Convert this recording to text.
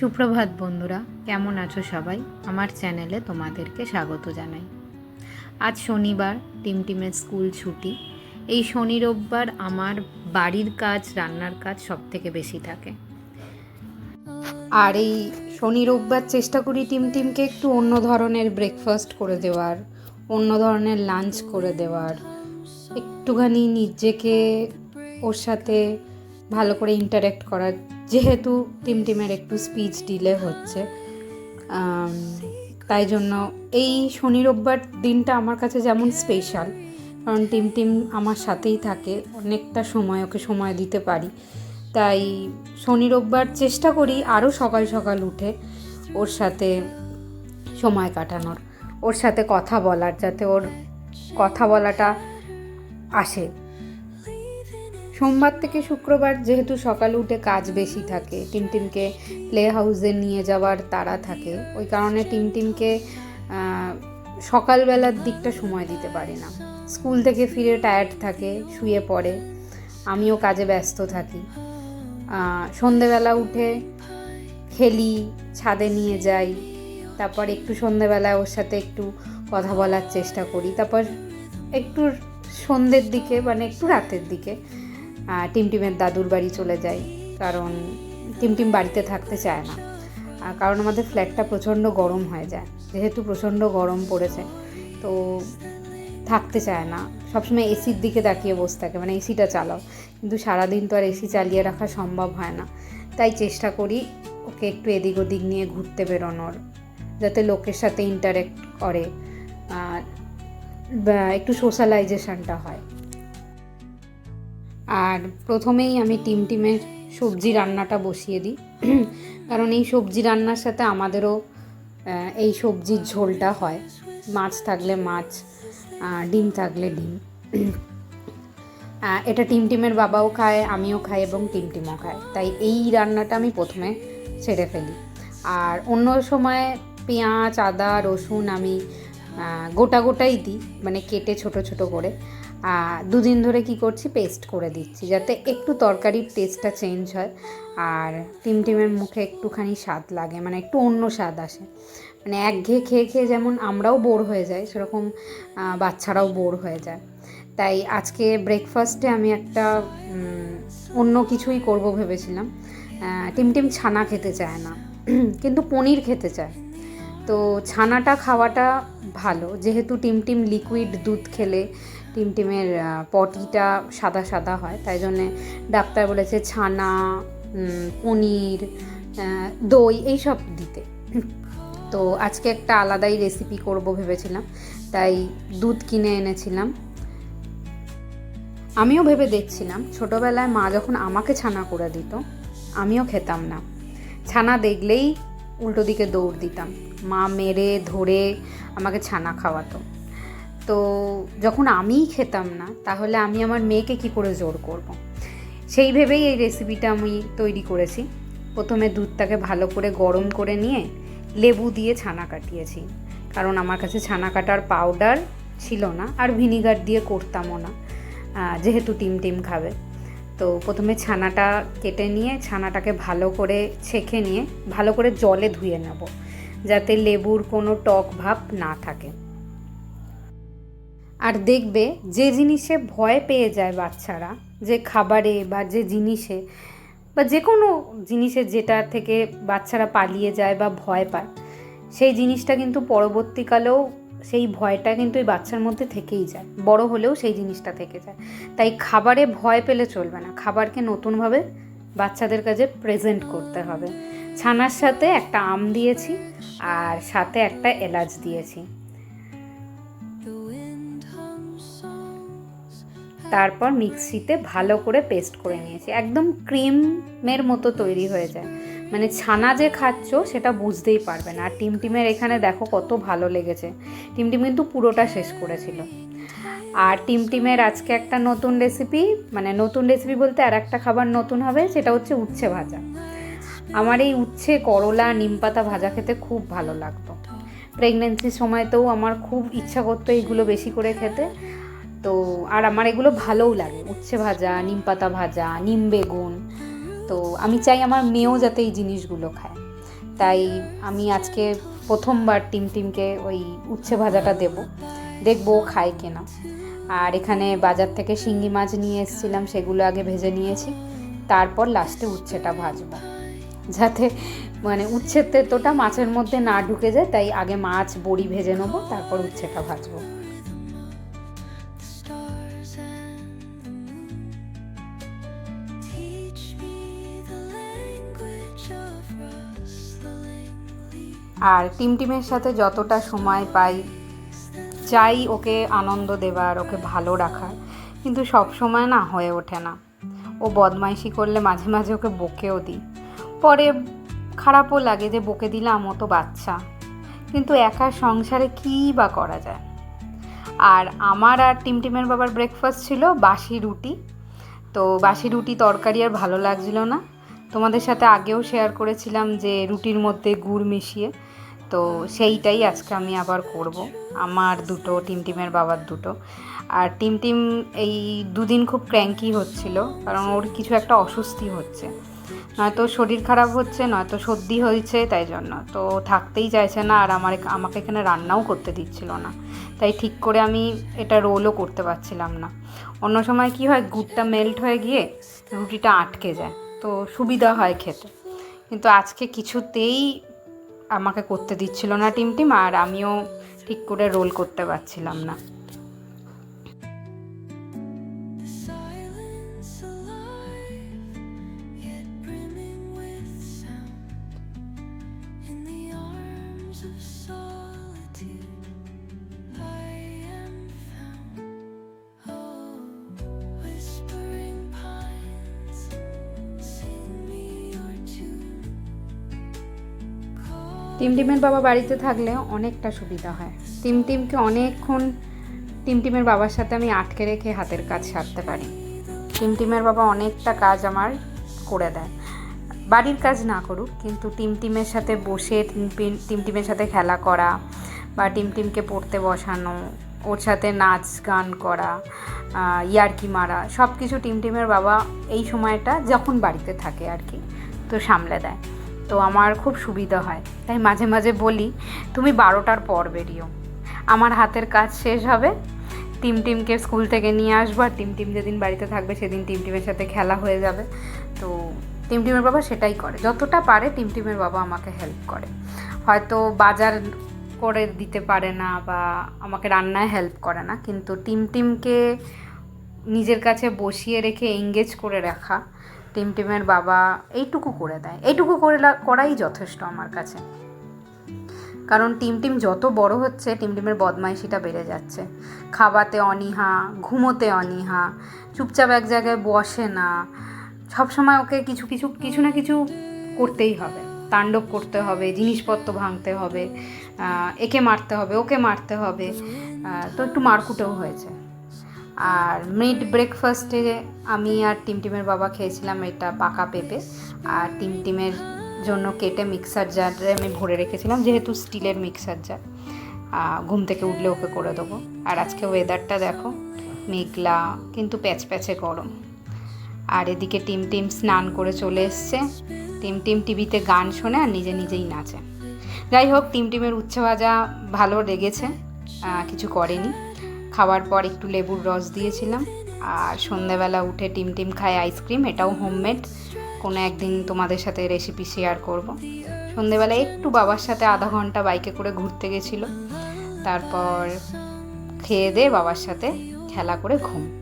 সুপ্রভাত বন্ধুরা, কেমন আছো সবাই? আমার চ্যানেলে তোমাদেরকে স্বাগত জানাই। আজ শনিবার টিমটিমের স্কুল ছুটি। এই শনি রোববার আমার বাড়ির কাজ, রান্নার কাজ সব থেকে বেশি থাকে। আর এই শনি রোববার চেষ্টা করি টিম টিমকে একটু অন্য ধরনের ব্রেকফাস্ট করে দেওয়ার, অন্য ধরনের লাঞ্চ করে দেওয়ার। একটুখানি নিজেকে, ওর সাথে ভালো করে ইন্টারেক্ট করার যেহেতু টিম টিমের একটু স্পিচ ডিলে হচ্ছে তাই জন্য এই শনি রোববার দিনটা আমার কাছে যেমন স্পেশাল কারণ টিম টিম আমার সাথেই থাকে, অনেকটা সময় ওকে সময় দিতে পারি। তাই শনি রোববার চেষ্টা করি আরও সকাল সকাল উঠে ওর সাথে সময় কাটানোর, ওর সাথে কথা বলার, যাতে ওর কথা বলাটা আসে। সোমবার থেকে শুক্রবার যেহেতু সকালে উঠে কাজ বেশি থাকে, টিমটিমকে প্লে হাউসে নিয়ে যাওয়ার তাড়া থাকে, ওই কারণে টিমটিমকে সকালবেলার দিকটা সময় দিতে পারি না। স্কুল থেকে ফিরে টায়ার্ড থাকে, শুয়ে পড়ে, আমিও কাজে ব্যস্ত থাকি। সন্ধেবেলা উঠে খেলি, ছাদে নিয়ে যাই, তারপর একটু সন্ধেবেলায় ওর সাথে একটু কথা বলার চেষ্টা করি, তারপর একটু সন্ধ্যের দিকে মানে একটু রাতের দিকে টিমটিমের দাদুর বাড়ি চলে যাই কারণ টিমটিম বাড়িতে থাকতে চায় না। কারণ আমাদের ফ্ল্যাটটা প্রচণ্ড গরম হয়ে যায়, যেহেতু প্রচণ্ড গরম পড়েছে, তো থাকতে চায় না। সবসময় এসির দিকে তাকিয়ে বসে থাকে মানে এসিটা চালাও। কিন্তু সারাদিন তো আর এসি চালিয়ে রাখা সম্ভব হয় না। তাই চেষ্টা করি ওকে একটু এদিক ওদিক নিয়ে ঘুরতে বেরোনোর, যাতে লোকের সাথে ইন্টারেক্ট করে একটু সোশ্যালাইজেশনটা হয়। আর প্রথমেই আমি টিম টিমের সবজি রান্নাটা বসিয়ে দিই। কারণ এই সবজি রান্নার সাথে আমাদেরও এই সবজির ঝোলটা হয়। মাছ থাকলে মাছ ডিম থাকলে ডিম। এটা টিম টিমের বাবাও খায়, আমিও খাই এবং টিম টিমও খায়। তাই এই রান্নাটা আমি প্রথমে ছেড়ে ফেলি। আর অন্য সময় পেঁয়াজ, আদা, রসুন আমি গোটা গোটাই দিই মানে কেটে ছোট ছোট করে। দুদিন ধরে কি করছি পেস্ট করে দিচ্ছি যাতে একটু তরকারির টেস্টটা চেঞ্জ হয়। আর টিম টিমের মুখে একটুখানি স্বাদ লাগে মানে একটু অন্য স্বাদ আসে। মানে একঘেয়ে খেয়ে খেয়ে যেমন আমরাও বোর হয়ে যাই সেরকম বাচ্চারাও বোর হয়ে যায়। তাই আজকে ব্রেকফাস্টে আমি একটা অন্য কিছুই করব ভেবেছিলাম। আহ, টিম টিম ছানা খেতে চায় না কিন্তু পনির খেতে চায়। তো ছানাটা খাওয়াটা ভালো যেহেতু টিম টিম লিকুইড দুধ খেলে টিম টিমের পটিটা সাদা সাদা হয়, তাই জন্যে ডাক্তার বলেছে ছানা পনির দই এইসব দিতে। তো আজকে একটা আলাদাই রেসিপি করব ভেবেছিলাম, তাই দুধ কিনে এনেছিলাম। আমিও ভেবে দেখছিলাম, ছোটোবেলায় মা যখন আমাকে ছানা করে দিত, আমিও খেতাম না। ছানা দেখলেই উল্টো দিকে দৌড় দিতাম। মা মেরে ধরে আমাকে ছানা খাওয়াতো। তো যখন আমিই খেতাম না, তাহলে আমি আমার মেয়েকে কি করে জোর করব। সেই ভেবেই এই রেসিপিটা আমি তৈরি করেছি। প্রথমে দুধটাকে ভালো করে গরম করে নিয়ে লেবু দিয়ে ছানা কাটিয়েছি। কারণ আমার কাছে ছানা কাটার পাউডার ছিল না, আর ভিনিগার দিয়ে করতামও না যেহেতু টিম টিম খাবে। তো প্রথমে ছানাটা কেটে নিয়ে ছানাটাকে ভালো করে ছেঁকে নিয়ে ভালো করে জলে ধুয়ে নেব, যাতে লেবুর কোনো টক ভাব না থাকে। আর দেখবে যে জিনিসে ভয় পেয়ে যায় বাচ্চারা, যে খাবারে বা যে জিনিসে বা যে কোনো জিনিসে যেটা থেকে বাচ্চারা পালিয়ে যায় বা ভয় পায়, সেই জিনিসটা কিন্তু পরবর্তীকালেও সেই ভয়টা কিন্তু এই বাচ্চার মধ্যে থেকেই যায়, বড় হলেও সেই জিনিসটা থেকে যায়। তাই খাবারে ভয় পেলে চলবে না, খাবারকে নতুনভাবে বাচ্চাদের কাছে প্রেজেন্ট করতে হবে। ছানার সাথে একটা আম দিয়েছি আর সাথে একটা এলাচ দিয়েছি। তারপর মিক্সিতে ভালো করে পেস্ট করে নিয়েছি। একদম ক্রিমের মতো তৈরি হয়ে যায়। মানে ছানা যে খাচ্ছ সেটা বুঝতেই পারবে না। আর টিমটিমের এখানে দেখো কত ভালো লেগেছে। টিমটিম কিন্তু পুরোটা শেষ করেছিল। আর টিমটিমের আজকে একটা নতুন রেসিপি মানে নতুন রেসিপি বলতে আর একটা খাবার নতুন হবে, সেটা হচ্ছে উচ্ছে ভাজা। আমার এই উচ্ছে, করলা নিমপাতা ভাজা খেতে খুব ভালো লাগতো। প্রেগনেন্সির সময়তেও আমার খুব ইচ্ছা করতো এইগুলো বেশি করে খেতে। তো আর আমার এগুলো ভালোও লাগে। উচ্ছে ভাজা, নিম পাতা ভাজা, নিম বেগুন। তো আমি চাই আমার মেয়েও যাতে এই জিনিসগুলো খায়। তাই আমি আজকে প্রথমবার টিম টিমকে ওই উচ্ছে ভাজাটা দেব। দেখব ও খায় কিনা। আর এখানে বাজার থেকে শিঙ্গি মাছ নিয়ে এসেছিলাম, সেগুলো আগে ভেজে নিয়েছি। তারপর লাস্টে উচ্ছেটা ভাজবো। যাতে মানে উচ্ছের তেতোটা মাছের মধ্যে না ঢুকে যায়, তাই আগে মাছ, বড়ি ভেজে নেব, তারপর উচ্ছেটা ভাজবো। আর টিমটিমের সাথে যতটা সময় পাই, চাই ওকে আনন্দ দেবার, ওকে ভালো রাখার। কিন্তু সব সময় না হয়ে ওঠে না। ও বদমাইশি করলে মাঝে মাঝে ওকে বকেও দিই। পরে খারাপও লাগে যে বকে দিলাম, ও তো বাচ্চা। কিন্তু একা সংসারে কী বা করা যায়? আর আমার আর টিমটিমের বাবার ব্রেকফাস্ট ছিল বাসি রুটি। তো বাসি রুটি তরকারি আর ভালো লাগছিল না। তোমাদের সাথে আগেও শেয়ার করেছিলাম যে রুটির মধ্যে গুড় মিশিয়ে। তো সেইটাই আজকে আমি আবার করব। আমার দুটো, টিমটিমের বাবার দুটো। আর টিমটিম এই দুদিন খুব ক্র্যাঙ্কি হচ্ছিল, কারণ ওর কিছু একটা অস্বস্তি হচ্ছে। নয়তো শরীর খারাপ হচ্ছে, নয়তো সর্দি হয়েছে, তাই জন্য। তো থাকতেই চাইছে না, আর আমার আমাকে এখানে রান্নাও করতে দিচ্ছিল না। তাই ঠিক করে আমি এটা রোলও করতে পারছিলাম না। অন্য সময় কি হয়, গুড়টা মেল্ট হয়ে গিয়ে রুটিটা আটকে যায়। তো সুবিধা হয় খেতে। কিন্তু আজকে কিছুতেই আমাকে করতে দিচ্ছিল না টিম টিম, আর আমিও ঠিক করে রোল করতে পারছিলাম না। টিমটিমের বাবা বাড়িতে থাকলে অনেকটা সুবিধা হয়। টিমটিমকে অনেকক্ষণ টিমটিমের বাবার সাথে আমি আটকে রেখে হাতের কাজ সারতে পারি। টিমটিমের বাবা অনেকটা কাজ আমার করে দেয়। বাড়ির কাজ না করুক, কিন্তু টিমটিমের সাথে বসে টিমটিম টিমটিমের সাথে খেলা করা বা টিমটিমকে পড়তে বসানো, ওর সাথে নাচ গান করা ইয়ার্কি মারা সব কিছু টিমটিমের বাবা এই সময়টা যখন বাড়িতে থাকে আর কি, তো সামলে দেয়। তো আমার খুব সুবিধা হয়। তাই মাঝে মাঝে বলি, তুমি বারোটার পর বেরিও আমার হাতের কাজ শেষ হবে। টিম টিমকে স্কুল থেকে নিয়ে আসব আর টিম টিম যেদিন বাড়িতে থাকবে সেদিন টিম টিমের সাথে খেলা হয়ে যাবে। তো টিম টিমের বাবা সেটাই করে। যতটা পারে টিম টিমের বাবা আমাকে হেল্প করে। হয়তো বাজার করে দিতে পারে না বা আমাকে রান্নায় হেল্প করে না, কিন্তু টিম টিমকে নিজের কাছে বসিয়ে রেখে এঙ্গেজ করে রাখা টিম টিমের বাবা এইটুকু করে দেয়। এইটুকু করে করাই যথেষ্ট আমার কাছে। কারণ টিম টিম যত বড় হচ্ছে, টিম টিমের বদমাইশিটা বেড়ে যাচ্ছে। খাওয়াতে অনীহা, ঘুমোতে অনীহা, চুপচাপ এক জায়গায় বসে না, সবসময় ওকে কিছু কিছু কিছু না কিছু করতেই হবে। তাণ্ডব করতে হবে, জিনিসপত্র ভাঙতে হবে একে মারতে হবে, ওকে মারতে হবে তো একটু মারকুটেও হয়েছে। আর মিড ব্রেকফাস্টে আমি আর টিমটিমের বাবা খেয়েছিলাম এটা পাকা পেঁপে। আর টিমটিমের জন্য কেটে মিক্সার জারে আমি ভরে রেখেছিলাম, যেহেতু স্টিলের মিক্সার জার ঘুম থেকে উঠলে ওকে করে দেবো। আর আজকে ওয়েদারটা দেখো, মেঘলা, কিন্তু প্যাচ প্যাচে গরম। আর এদিকে টিম টিম স্নান করে চলে এসছে। টিম টিম টিভিতে গান শোনে আর নিজে নিজেই নাচে। যাই হোক, টিম টিমের উচ্ছে ভাজা ভালো লেগেছে। কিছু করেনি। খাওয়ার পর একটু লেবুর রস দিয়েছিলাম। আর সন্ধেবেলা উঠে টিম টিম খায় আইসক্রিম, এটাও হোমমেড। কোনো একদিন তোমাদের সাথে রেসিপি শেয়ার করব। সন্ধেবেলা একটু বাবার সাথে আধা ঘণ্টা বাইকে করে ঘুরতে গেছিল। তারপর খেয়ে দিয়ে বাবার সাথে, খেলা করে ঘুম।